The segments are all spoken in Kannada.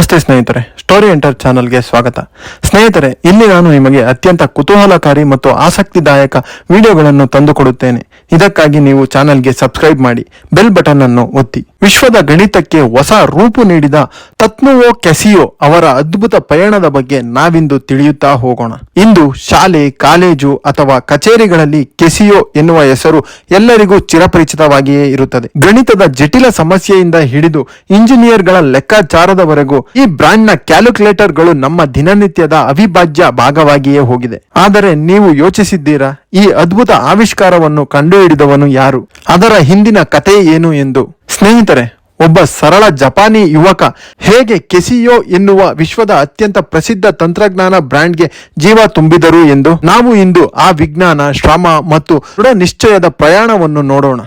ನಮಸ್ತೆ ಸ್ನೇಹಿತರೆ, ಸ್ಟೋರಿ ಎಂಟರ್ ಚಾನಲ್ಗೆ ಸ್ವಾಗತ. ಸ್ನೇಹಿತರೆ, ಇಲ್ಲಿ ನಾನು ನಿಮಗೆ ಅತ್ಯಂತ ಕುತೂಹಲಕಾರಿ ಮತ್ತು ಆಸಕ್ತಿದಾಯಕ ವಿಡಿಯೋಗಳನ್ನು ತಂದುಕೊಡುತ್ತೇನೆ. ಇದಕ್ಕಾಗಿ ನೀವು ಚಾನಲ್ಗೆ ಸಬ್ಸ್ಕ್ರೈಬ್ ಮಾಡಿ, ಬೆಲ್ ಬಟನ್ ಅನ್ನು ಒತ್ತಿ. ವಿಶ್ವದ ಗಣಿತಕ್ಕೆ ಹೊಸ ರೂಪು ನೀಡಿದ ತತ್ನುವೋ ಕೆಸಿಯೋ ಅವರ ಅದ್ಭುತ ಪಯಣದ ಬಗ್ಗೆ ನಾವಿಂದು ತಿಳಿಯುತ್ತಾ ಹೋಗೋಣ. ಇಂದು ಶಾಲೆ, ಕಾಲೇಜು ಅಥವಾ ಕಚೇರಿಗಳಲ್ಲಿ ಕೆಸಿಯೋ ಎನ್ನುವ ಹೆಸರು ಎಲ್ಲರಿಗೂ ಚಿರಪರಿಚಿತವಾಗಿಯೇ ಇರುತ್ತದೆ. ಗಣಿತದ ಜಟಿಲ ಸಮಸ್ಯೆಯಿಂದ ಹಿಡಿದು ಇಂಜಿನಿಯರ್ಗಳ ಲೆಕ್ಕಾಚಾರದವರೆಗೂ ಈ ಬ್ರಾಂಡ್ನ ಕ್ಯಾಲ್ಕುಲೇಟರ್ಗಳು ನಮ್ಮ ದಿನನಿತ್ಯದ ಅವಿಭಾಜ್ಯ ಭಾಗವಾಗಿಯೇ ಹೋಗಿದೆ. ಆದರೆ ನೀವು ಯೋಚಿಸಿದ್ದೀರಾ? ಈ ಅದ್ಭುತ ಆವಿಷ್ಕಾರವನ್ನು ಕಂಡುಹಿಡಿದವನು ಯಾರು? ಅದರ ಹಿಂದಿನ ಕಥೆ ಏನು ಎಂದು? ಸ್ನೇಹಿತರೆ, ಒಬ್ಬ ಸರಳ ಜಪಾನಿ ಯುವಕ ಹೇಗೆ ಕೆಸಿಯೋ ಎನ್ನುವ ವಿಶ್ವದ ಅತ್ಯಂತ ಪ್ರಸಿದ್ಧ ತಂತ್ರಜ್ಞಾನ ಬ್ರ್ಯಾಂಡ್ಗೆ ಜೀವ ತುಂಬಿದರು ಎಂದು ನಾವು ಇಂದು ಆ ವಿಜ್ಞಾನ, ಶ್ರಮ ಮತ್ತು ದೃಢ ನಿಶ್ಚಯದ ಪ್ರಯಾಣವನ್ನು ನೋಡೋಣ.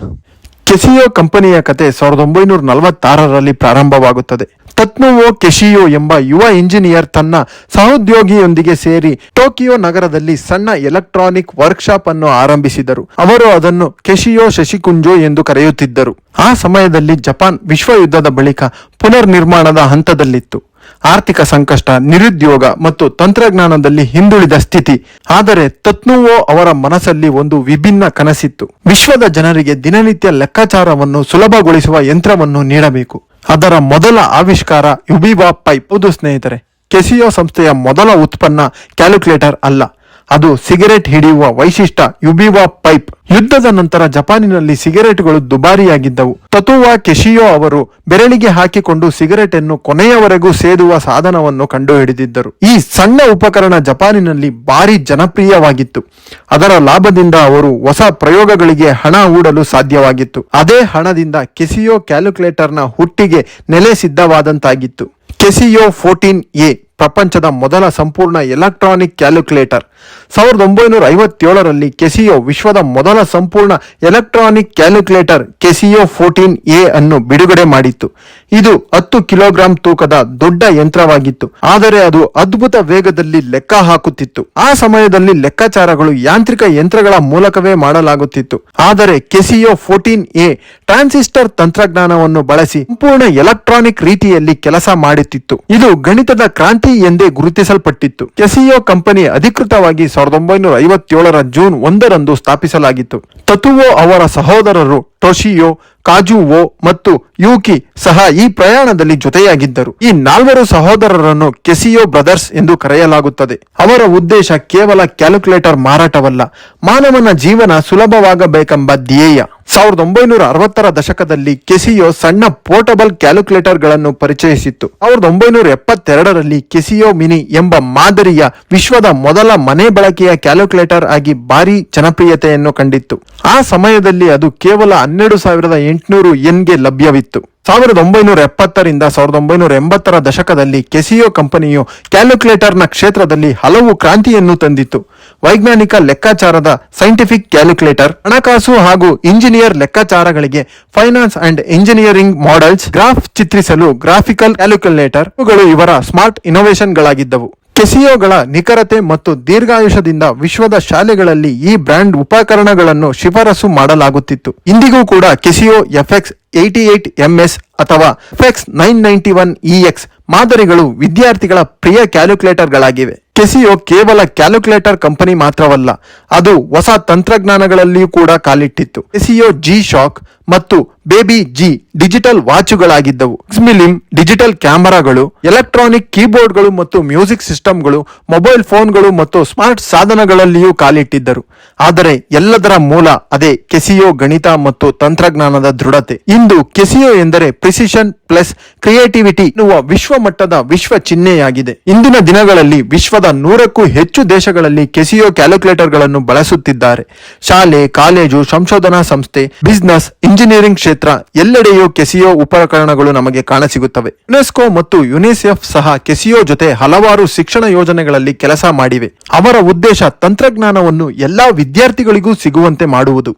ಕೆಸಿಯೋ ಕಂಪನಿಯ ಕತೆ ಸಾವಿರದ ಒಂಬೈನೂರ ನಲವತ್ತಾರರಲ್ಲಿ ಪ್ರಾರಂಭವಾಗುತ್ತದೆ. ತತ್ನುವೋ ಕೆಶಿಯೋ ಎಂಬ ಯುವ ಇಂಜಿನಿಯರ್ ತನ್ನ ಸಹೋದ್ಯೋಗಿಯೊಂದಿಗೆ ಸೇರಿ ಟೋಕಿಯೋ ನಗರದಲ್ಲಿ ಸಣ್ಣ ಎಲೆಕ್ಟ್ರಾನಿಕ್ ವರ್ಕ್ಶಾಪ್ ಅನ್ನು ಆರಂಭಿಸಿದರು. ಅವರು ಅದನ್ನು ಕೆಶಿಯೋ ಶಶಿಕುಂಜೋ ಎಂದು ಕರೆಯುತ್ತಿದ್ದರು. ಆ ಸಮಯದಲ್ಲಿ ಜಪಾನ್ ವಿಶ್ವ ಯುದ್ಧದ ಬಳಿಕ ಪುನರ್ನಿರ್ಮಾಣದ ಹಂತದಲ್ಲಿತ್ತು. ಆರ್ಥಿಕ ಸಂಕಷ್ಟ, ನಿರುದ್ಯೋಗ ಮತ್ತು ತಂತ್ರಜ್ಞಾನದಲ್ಲಿ ಹಿಂದುಳಿದ ಸ್ಥಿತಿ. ಆದರೆ ತತ್ನುವೋ ಅವರ ಮನಸ್ಸಲ್ಲಿ ಒಂದು ವಿಭಿನ್ನ ಕನಸಿತ್ತು. ವಿಶ್ವದ ಜನರಿಗೆ ದಿನನಿತ್ಯ ಲೆಕ್ಕಾಚಾರವನ್ನು ಸುಲಭಗೊಳಿಸುವ ಯಂತ್ರವನ್ನು ನೀಡಬೇಕು. ಅದರ ಮೊದಲ ಆವಿಷ್ಕಾರ ಯುಬಿಬಾ ಪೈಪ್ ಹೌದು ಸ್ನೇಹಿತರೆ ಕೆಸಿಯೋ ಸಂಸ್ಥೆಯ ಮೊದಲ ಉತ್ಪನ್ನ ಕ್ಯಾಲ್ಕುಲೇಟರ್ ಅಲ್ಲ. ಅದು ಸಿಗರೆಟ್ ಹಿಡಿಯುವ ವೈಶಿಷ್ಟ್ಯ ಯುಬಿವಾ ಪೈಪ್. ಯುದ್ಧದ ನಂತರ ಜಪಾನಿನಲ್ಲಿ ಸಿಗರೆಟ್ಗಳು ದುಬಾರಿಯಾಗಿದ್ದವು. ತತುವಾ ಕೆಶಿಯೋ ಅವರು ಬೆರಳಿಗೆ ಹಾಕಿಕೊಂಡು ಸಿಗರೆಟ್ ಅನ್ನು ಕೊನೆಯವರೆಗೂ ಸೇದುವ ಸಾಧನವನ್ನು ಕಂಡುಹಿಡಿದಿದ್ದರು. ಈ ಸಣ್ಣ ಉಪಕರಣ ಜಪಾನಿನಲ್ಲಿ ಭಾರಿ ಜನಪ್ರಿಯವಾಗಿತ್ತು. ಅದರ ಲಾಭದಿಂದ ಅವರು ಹೊಸ ಪ್ರಯೋಗಗಳಿಗೆ ಹಣ ಹೂಡಲು ಸಾಧ್ಯವಾಗಿತ್ತು. ಅದೇ ಹಣದಿಂದ ಕೆಸಿಯೋ ಕ್ಯಾಲ್ಕುಲೇಟರ್ನ ಹುಟ್ಟಿಗೆ ನೆಲೆ ಸಿದ್ಧವಾದಂತಾಗಿತ್ತು. ಕೆಸಿಯೋ ಫೋರ್ಟೀನ್ ಎ ಪ್ರಪಂಚದ ಮೊದಲ ಸಂಪೂರ್ಣ ಎಲೆಕ್ಟ್ರಾನಿಕ್ ಕ್ಯಾಲ್ಕುಲೇಟರ್ ಸಾವಿರದ ಒಂಬೈನೂರ ಐವತ್ತೇಳರಲ್ಲಿ ಕೆಸಿಯೋ ವಿಶ್ವದ ಮೊದಲ ಸಂಪೂರ್ಣ electronic calculator Casio fourteen A ಅನ್ನು ಬಿಡುಗಡೆ ಮಾಡಿತ್ತು. ಇದು ಹತ್ತು ಕಿಲೋಗ್ರಾಂ ತೂಕದ ದೊಡ್ಡ ಯಂತ್ರವಾಗಿತ್ತು. ಆದರೆ ಅದು ಅದ್ಭುತ ವೇಗದಲ್ಲಿ ಲೆಕ್ಕ ಹಾಕುತ್ತಿತ್ತು. ಆ ಸಮಯದಲ್ಲಿ ಲೆಕ್ಕಾಚಾರಗಳು ಯಾಂತ್ರಿಕ ಯಂತ್ರಗಳ ಮೂಲಕವೇ ಮಾಡಲಾಗುತ್ತಿತ್ತು. ಆದರೆ ಕೆಸಿಯೋ ಫೋರ್ಟೀನ್ ಎ ಟ್ರಾನ್ಸಿಸ್ಟರ್ ತಂತ್ರಜ್ಞಾನವನ್ನು ಬಳಸಿ ಸಂಪೂರ್ಣ ಎಲೆಕ್ಟ್ರಾನಿಕ್ ರೀತಿಯಲ್ಲಿ ಕೆಲಸ ಮಾಡುತ್ತಿತ್ತು. ಇದು ಗಣಿತದ ಕ್ರಾಂತಿ ಎಂದೇ ಗುರುತಿಸಲ್ಪಟ್ಟಿತ್ತು. ಕೆಸಿಯೋ ಕಂಪನಿ ಅಧಿಕೃತವಾಗಿ ಸಾವಿರದ ಒಂಬೈನೂರ ಐವತ್ತೇಳರ ಜೂನ್ ಒಂದರಂದು ಸ್ಥಾಪಿಸಲಾಗಿತ್ತು. ತತುವೋ ಅವರ ಸಹೋದರರು ಟೊಶಿಯೋ ಕಾಜುವೋ ಮತ್ತು ಯೂಕಿ ಸಹ ಈ ಪ್ರಯಾಣದಲ್ಲಿ ಜೊತೆಯಾಗಿದ್ದರು. ಈ ನಾಲ್ವರು ಸಹೋದರರನ್ನು ಕೆಸಿಯೋ ಬ್ರದರ್ಸ್ ಎಂದು ಕರೆಯಲಾಗುತ್ತದೆ. ಅವರ ಉದ್ದೇಶ ಕೇವಲ ಕ್ಯಾಲ್ಕುಲೇಟರ್ ಮಾರಾಟವಲ್ಲ, ಮಾನವನ ಜೀವನ ಸುಲಭವಾಗಬೇಕೆಂಬ ಧ್ಯೇಯ. ಸಾವಿರದ ಒಂಬೈನೂರ ಅರವತ್ತರ ದಶಕದಲ್ಲಿ ಕೆಸಿಯೋ ಸಣ್ಣ ಪೋರ್ಟಬಲ್ ಕ್ಯಾಲ್ಕುಲೇಟರ್ಗಳನ್ನು ಪರಿಚಯಿಸಿತ್ತು. ಸಾವಿರದ ಒಂಬೈನೂರ ಎಪ್ಪತ್ತೆರಡರಲ್ಲಿ ಕೆಸಿಯೋ ಮಿನಿ ಎಂಬ ಮಾದರಿಯ ವಿಶ್ವದ ಮೊದಲ ಮನೆ ಬಳಕೆಯ ಕ್ಯಾಲ್ಕುಲೇಟರ್ ಆಗಿ ಭಾರಿ ಜನಪ್ರಿಯತೆಯನ್ನು ಕಂಡಿತ್ತು. ಆ ಸಮಯದಲ್ಲಿ ಅದು ಕೇವಲ ಹನ್ನೆರಡು ಸಾವಿರದ ಎಂಟುನೂರು ಎನ್ಗೆ ಲಭ್ಯವಿತ್ತು. ಸಾವಿರದ ಒಂಬೈನೂರ ಎಪ್ಪತ್ತರಿಂದ ಸಾವಿರದ ಒಂಬೈನೂರ ಎಂಬತ್ತರ ದಶಕದಲ್ಲಿ ಕೆಸಿಯೋ ಕಂಪನಿಯು ಕ್ಯಾಲ್ಕುಲೇಟರ್ನ ಕ್ಷೇತ್ರದಲ್ಲಿ ಹಲವು ಕ್ರಾಂತಿಯನ್ನು ತಂದಿತ್ತು. ವೈಜ್ಞಾನಿಕ ಲೆಕ್ಕಾಚಾರದ ಸೈಂಟಿಫಿಕ್ ಕ್ಯಾಲ್ಕುಲೇಟರ್ ಹಣಕಾಸು ಹಾಗೂ engineer ಲೆಕ್ಕಾಚಾರಗಳಿಗೆ finance and engineering models graph ಚಿತ್ರಿಸಲು ಗ್ರಾಫಿಕಲ್ ಕ್ಯಾಲ್ಕುಲೇಟರ್ ಇವುಗಳು ಇವರ ಸ್ಮಾರ್ಟ್ ಇನೋವೇಷನ್ಗಳಾಗಿದ್ದವು ಕೆಸಿಯೋಗಳ ನಿಖರತೆ ಮತ್ತು ದೀರ್ಘಾಯುಷದಿಂದ ವಿಶ್ವದ ಶಾಲೆಗಳಲ್ಲಿ ಈ ಬ್ರ್ಯಾಂಡ್ ಉಪಕರಣಗಳನ್ನು ಶಿಫಾರಸು ಮಾಡಲಾಗುತ್ತಿತ್ತು. ಇಂದಿಗೂ ಕೂಡ Casio FX eighty eight MS ಅಥವಾ FX nine ninety one EX ಮಾದರಿಗಳು ವಿದ್ಯಾರ್ಥಿಗಳ ಪ್ರಿಯ ಕ್ಯಾಲ್ಕುಲೇಟರ್ಗಳಾಗಿವೆ ಕೆಸಿಯೋ ಕೇವಲ ಕ್ಯಾಲ್ಕುಲೇಟರ್ ಕಂಪನಿ ಮಾತ್ರವಲ್ಲ, ಅದು ಹೊಸ ತಂತ್ರಜ್ಞಾನಗಳಲ್ಲಿಯೂ ಕೂಡ ಕಾಲಿಟ್ಟಿತ್ತು. ಕೆಸಿಯೋ ಜಿ ಶಾಕ್ ಮತ್ತು ಬೇಬಿ ಜಿ ಡಿಜಿಟಲ್ ವಾಚುಗಳಾಗಿದ್ದವು. ಸ್ಮಿಲಿಮ್ ಡಿಜಿಟಲ್ ಕ್ಯಾಮೆರಾಗಳು, ಎಲೆಕ್ಟ್ರಾನಿಕ್ ಕೀಬೋರ್ಡ್ಗಳು ಮತ್ತು ಮ್ಯೂಸಿಕ್ ಸಿಸ್ಟಮ್ಗಳು, ಮೊಬೈಲ್ ಫೋನ್ಗಳು ಮತ್ತು ಸ್ಮಾರ್ಟ್ ಸಾಧನಗಳಲ್ಲಿಯೂ ಕಾಲಿಟ್ಟಿದ್ದರು. ಆದರೆ ಎಲ್ಲದರ ಮೂಲ ಅದೇ ಕೆಸಿಯೋ ಗಣಿತ ಮತ್ತು ತಂತ್ರಜ್ಞಾನದ ದೃಢತೆ. ಇಂದು ಕೆಸಿಯೋ ಎಂದರೆ ಪ್ರಿಸಿಷನ್ ಪ್ಲಸ್ ಕ್ರಿಯೇಟಿವಿಟಿ ಎನ್ನುವ ವಿಶ್ವ ಮಟ್ಟದ ವಿಶ್ವ ಚಿಹ್ನೆಯಾಗಿದೆ ಇಂದಿನ ದಿನಗಳಲ್ಲಿ ವಿಶ್ವದ ನೂರಕ್ಕೂ ಹೆಚ್ಚು ದೇಶಗಳಲ್ಲಿ ಕೆಸಿಯೋ ಕ್ಯಾಲ್ಕುಲೇಟರ್ಗಳನ್ನು ಬಳಸುತ್ತಿದ್ದಾರೆ. ಶಾಲೆ, ಕಾಲೇಜು, ಸಂಶೋಧನಾ ಸಂಸ್ಥೆ, ಬಿಸ್ನೆಸ್, ಇಂಜಿನಿಯರಿಂಗ್ ಕ್ಷೇತ್ರ ಎಲ್ಲೆಡೆಯೂ ಕೆಸಿಯೋ ಉಪಕರಣಗಳು ನಮಗೆ ಕಾಣಸಿಗುತ್ತವೆ. ಯುನೆಸ್ಕೋ ಮತ್ತು ಯುನಿಸೆಫ್ ಸಹ ಕೆಸಿಯೋ ಜೊತೆ ಹಲವಾರು ಶಿಕ್ಷಣ ಯೋಜನೆಗಳಲ್ಲಿ ಕೆಲಸ ಮಾಡಿವೆ. ಅವರ ಉದ್ದೇಶ ತಂತ್ರಜ್ಞಾನವನ್ನು ಎಲ್ಲಾ ವಿದ್ಯಾರ್ಥಿಗಳಿಗೂ ಸಿಗುವಂತೆ ಮಾಡುವುದು.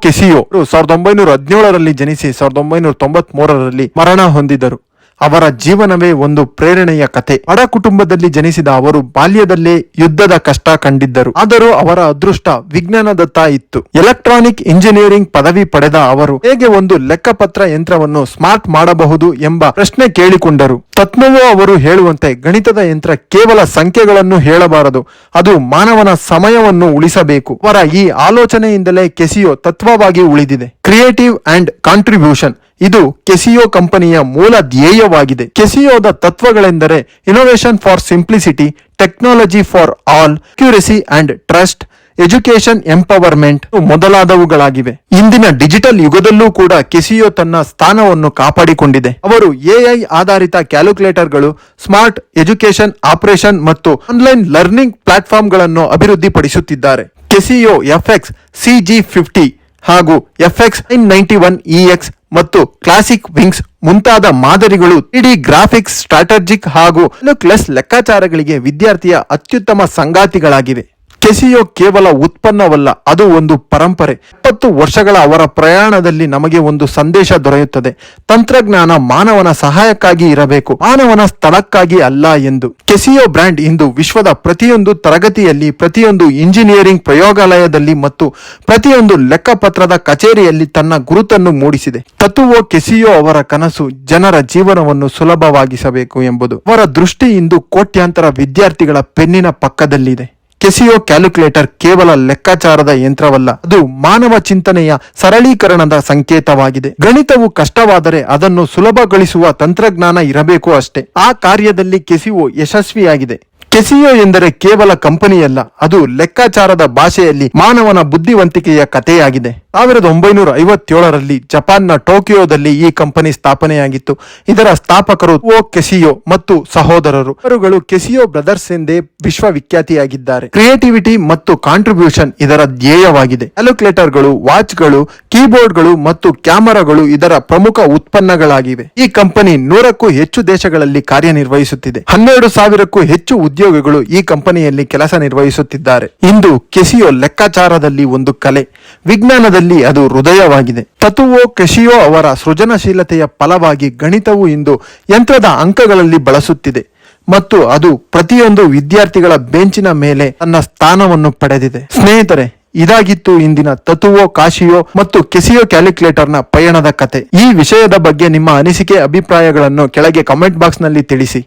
ಕೆಸಿಯೋ ಸಾವಿರದ ಒಂಬೈನೂರ ಹದಿನೇಳರಲ್ಲಿ ಜನಿಸಿ ಸಾವಿರದ ಒಂಬೈನೂರ ತೊಂಬತ್ ಮೂರರಲ್ಲಿ ಮರಣ ಹೊಂದಿದರು. ಅವರ ಜೀವನವೇ ಒಂದು ಪ್ರೇರಣೆಯ ಕತೆ ಬಡ ಕುಟುಂಬದಲ್ಲಿ ಜನಿಸಿದ ಅವರು ಬಾಲ್ಯದಲ್ಲೇ ಯುದ್ಧದ ಕಷ್ಟ ಕಂಡಿದ್ದರು. ಆದರೂ ಅವರ ಅದೃಷ್ಟ ವಿಜ್ಞಾನದತ್ತ ಇತ್ತು. ಎಲೆಕ್ಟ್ರಾನಿಕ್ ಇಂಜಿನಿಯರಿಂಗ್ ಪದವಿ ಪಡೆದ ಅವರು ಹೇಗೆ ಒಂದು ಲೆಕ್ಕಪತ್ರ ಯಂತ್ರವನ್ನು ಸ್ಮಾರ್ಟ್ ಮಾಡಬಹುದು ಎಂಬ ಪ್ರಶ್ನೆ ಕೇಳಿಕೊಂಡರು. ತತ್ವವೋ ಅವರು ಹೇಳುವಂತೆ ಗಣಿತದ ಯಂತ್ರ ಕೇವಲ ಸಂಖ್ಯೆಗಳನ್ನು ಹೇಳಬಾರದು. ಅದು ಮಾನವನ ಸಮಯವನ್ನು ಉಳಿಸಬೇಕು. ಅವರ ಈ ಆಲೋಚನೆಯಿಂದಲೇ ಕೆಸಿಯೋ ತತ್ವವಾಗಿ ಉಳಿದಿದೆ. Creative and contribution. ಇದು ಕೆಸಿಯೋ ಕಂಪನಿಯ ಮೂಲ ಧ್ಯೇಯವಾಗಿದೆ. ಕೆಸಿಯೋದ ತತ್ವಗಳೆಂದರೆ innovation for simplicity technology for all accuracy and trust education empowerment ಮೊದಲಾದವುಗಳಾಗಿವೆ. ಇಂದಿನ ಡಿಜಿಟಲ್ ಯುಗದಲ್ಲೂ ಕೂಡ ಕೆಸಿಯೋ ತನ್ನ ಸ್ಥಾನವನ್ನು ಕಾಪಾಡಿಕೊಂಡಿದೆ. ಅವರು ಎಐ ಆಧಾರಿತ ಕ್ಯಾಲ್ಕುಲೇಟರ್ಗಳು, ಸ್ಮಾರ್ಟ್ ಎಜುಕೇಶನ್ ಆಪರೇಷನ್ ಮತ್ತು ಆನ್ಲೈನ್ ಲರ್ನಿಂಗ್ ಪ್ಲಾಟ್ಫಾರ್ಮ್ಗಳನ್ನು ಅಭಿವೃದ್ಧಿಪಡಿಸುತ್ತಿದ್ದಾರೆ. ಕೆಸಿಯೋ ಎಫ್ಎಕ್ಸ್ ಸಿಜಿ ಫಿಫ್ಟಿ ಹಾಗೂ FX nine ninety one EX ಮತ್ತು ಕ್ಲಾಸಿಕ್ ವಿಂಗ್ಸ್ ಮುಂತಾದ ಮಾದರಿಗಳು ತ್ರೀಡಿ ಗ್ರಾಫಿಕ್ಸ್, ಸ್ಟ್ರಾಟಜಿಕ್ ಹಾಗೂ ಲುಕ್ಲೆಸ್ ಲೆಕ್ಕಾಚಾರಗಳಿಗೆ ವಿದ್ಯಾರ್ಥಿಯ ಅತ್ಯುತ್ತಮ ಸಂಗಾತಿಗಳಾಗಿವೆ. ಕೆಸಿಯೋ ಕೇವಲ ಉತ್ಪನ್ನವಲ್ಲ, ಅದು ಒಂದು ಪರಂಪರೆ. ಇಪ್ಪತ್ತು ವರ್ಷಗಳ ಅವರ ಪ್ರಯಾಣದಲ್ಲಿ ನಮಗೆ ಒಂದು ಸಂದೇಶ ದೊರೆಯುತ್ತದೆ. ತಂತ್ರಜ್ಞಾನ ಮಾನವನ ಸಹಾಯಕ್ಕಾಗಿ ಇರಬೇಕು, ಮಾನವನ ಸ್ಥಳಕ್ಕಾಗಿ ಅಲ್ಲ ಎಂದು. ಕೆಸಿಯೋ ಬ್ರ್ಯಾಂಡ್ ಇಂದು ವಿಶ್ವದ ಪ್ರತಿಯೊಂದು ತರಗತಿಯಲ್ಲಿ, ಪ್ರತಿಯೊಂದು ಇಂಜಿನಿಯರಿಂಗ್ ಪ್ರಯೋಗಾಲಯದಲ್ಲಿ ಮತ್ತು ಪ್ರತಿಯೊಂದು ಲೆಕ್ಕಪತ್ರದ ಕಚೇರಿಯಲ್ಲಿ ತನ್ನ ಗುರುತನ್ನು ಮೂಡಿಸಿದೆ. ತತ್ವೋ ಕೆಸಿಯೋ ಅವರ ಕನಸು ಜನರ ಜೀವನವನ್ನು ಸುಲಭವಾಗಿಸಬೇಕು ಎಂಬುದು. ಅವರ ದೃಷ್ಟಿ ಇಂದು ಕೋಟ್ಯಾಂತರ ವಿದ್ಯಾರ್ಥಿಗಳ ಪೆನ್ನಿನ ಪಕ್ಕದಲ್ಲಿದೆ. ಕೆಸಿಯೋ ಕ್ಯಾಲ್ಕುಲೇಟರ್ ಕೇವಲ ಲೆಕ್ಕಾಚಾರದ ಯಂತ್ರವಲ್ಲ, ಅದು ಮಾನವ ಚಿಂತನೆಯ ಸರಳೀಕರಣದ ಸಂಕೇತವಾಗಿದೆ. ಗಣಿತವು ಕಷ್ಟವಾದರೆ ಅದನ್ನು ಸುಲಭಗೊಳಿಸುವ ತಂತ್ರಜ್ಞಾನ ಇರಬೇಕು ಅಷ್ಟೇ. ಆ ಕಾರ್ಯದಲ್ಲಿ ಕೆಸಿಯೋ ಯಶಸ್ವಿಯಾಗಿದೆ. ಕೆಸಿಯೋ ಎಂದರೆ ಕೇವಲ ಕಂಪನಿಯಲ್ಲ, ಅದು ಲೆಕ್ಕಾಚಾರದ ಭಾಷೆಯಲ್ಲಿ ಮಾನವನ ಬುದ್ಧಿವಂತಿಕೆಯ ಕಥೆಯಾಗಿದೆ. ಸಾವಿರದ ಒಂಬೈನೂರ ಐವತ್ತೇಳರಲ್ಲಿ ಜಪಾನ್ನ ಟೋಕಿಯೋದಲ್ಲಿ ಈ ಕಂಪನಿ ಸ್ಥಾಪನೆಯಾಗಿತ್ತು. ಇದರ ಸ್ಥಾಪಕರು ಓ ಕೆಸಿಯೋ ಮತ್ತು ಸಹೋದರರು. ಇವರುಗಳು ಕೆಸಿಯೋ ಬ್ರದರ್ಸ್ ಎಂದೇ ವಿಶ್ವವಿಖ್ಯಾತಿಯಾಗಿದ್ದಾರೆ. ಕ್ರಿಯೇಟಿವಿಟಿ ಮತ್ತು ಕಾಂಟ್ರಿಬ್ಯೂಷನ್ ಇದರ ಧ್ಯೇಯವಾಗಿದೆ. ಕ್ಯಾಲ್ಕುಲೇಟರ್ಗಳು, ವಾಚ್ಗಳು, ಕೀಬೋರ್ಡ್ಗಳು ಮತ್ತು ಕ್ಯಾಮರಾಗಳು ಇದರ ಪ್ರಮುಖ ಉತ್ಪನ್ನಗಳಾಗಿವೆ. ಈ ಕಂಪನಿ ನೂರಕ್ಕೂ ಹೆಚ್ಚು ದೇಶಗಳಲ್ಲಿ ಕಾರ್ಯನಿರ್ವಹಿಸುತ್ತಿದೆ. ಹನ್ನೆರಡು ಸಾವಿರಕ್ಕೂ ಹೆಚ್ಚು ಉದ್ಯೋಗಿಗಳು ಈ ಕಂಪನಿಯಲ್ಲಿ ಕೆಲಸ ನಿರ್ವಹಿಸುತ್ತಿದ್ದಾರೆ. ಇಂದು ಕೆಸಿಯೋ ಲೆಕ್ಕಾಚಾರದಲ್ಲಿ ಒಂದು ಕಲೆ. ವಿಜ್ಞಾನದಲ್ಲಿ ಅದು ಹೃದಯವಾಗಿದೆ. ತತುವೋ ಕೆಸಿಯೋ ಅವರ ಸೃಜನಶೀಲತೆಯ ಫಲವಾಗಿ ಗಣಿತವು ಇಂದು ಯಂತ್ರದ ಅಂಕಗಳಲ್ಲಿ ಬಳಸುತ್ತಿದೆ. ಮತ್ತು ಅದು ಪ್ರತಿಯೊಂದು ವಿದ್ಯಾರ್ಥಿಗಳ ಬೆಂಚಿನ ಮೇಲೆ ತನ್ನ ಸ್ಥಾನವನ್ನು ಪಡೆದಿದೆ. ಸ್ನೇಹಿತರೆ, ಇದಾಗಿತ್ತು ಇಂದಿನ ತತುವೋ, ಕಾಶಿಯೋ ಮತ್ತು ಕೆಸಿಯೋ ಕ್ಯಾಲ್ಕುಲೇಟರ್ನ ಪಯಣದ ಕತೆ. ಈ ವಿಷಯದ ಬಗ್ಗೆ ನಿಮ್ಮ ಅನಿಸಿಕೆ, ಅಭಿಪ್ರಾಯಗಳನ್ನು ಕೆಳಗೆ ಕಮೆಂಟ್ ಬಾಕ್ಸ್ನಲ್ಲಿ ತಿಳಿಸಿ.